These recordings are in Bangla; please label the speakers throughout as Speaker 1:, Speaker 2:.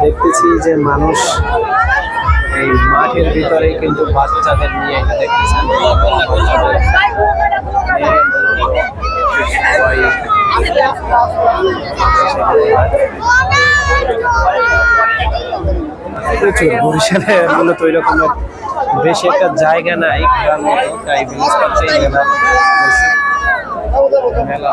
Speaker 1: দেখতেছি যে মানুষ এই মাঠের ভিতরে কিন্তু বাচ্চাদের নিয়ে এটা দেখতেছেন। প্রচুর বরিশালে মূলত ওই বেশি একটা জায়গা নাই ঘোরার তাই বিশেষ মেলা। মেলা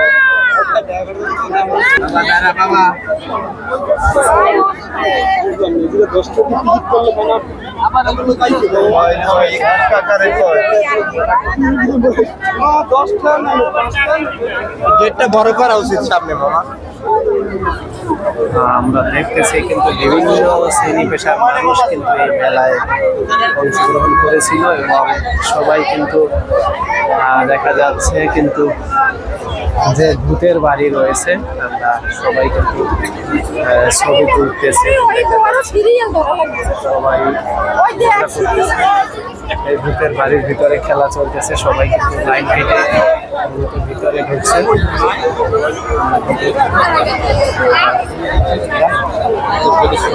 Speaker 2: গেটটা বড় করা উচিত সামনে মামা
Speaker 1: আমরা দেখতেছি কিন্তু বিভিন্ন শ্রেণি পেশার মানুষ কিন্তু এই মেলায় অংশগ্রহণ করেছিল এবং সবাই কিন্তু দেখা যাচ্ছে কিন্তু যে ভূতের বাড়ি রয়েছে, আমরা সবাই কিন্তু ছবি তুলতেছে। সবাই এই ভূতের বাড়ির ভিতরে খেলা চলতেছে, সবাই কিন্তু লাইন কেটে ভিতরে ঢুকছে।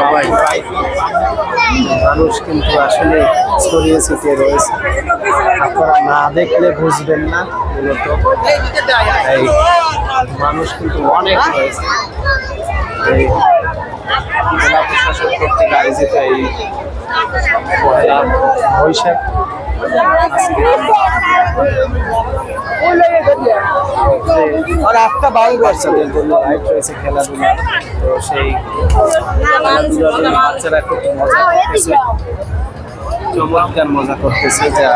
Speaker 1: সবাই মানুষ কিন্তু আসলে ছড়িয়ে ছিটিয়ে রয়েছে। আপনারা না দেখলে বুঝবেন না, মূলত এই মানুষ কিন্তু অনেক রয়েছে। এই জেলা প্রশাসন কর্তৃক আয়োজিত এই পয়লা বৈশাখ।
Speaker 2: রাস্তা বাউল করছে
Speaker 1: বাচ্চাদের জন্য রাইড রয়েছে, খেলাধুলা, তো সেই বাচ্চারা খুব মজা করতেছে। চমৎকার মজা করতেছে, যা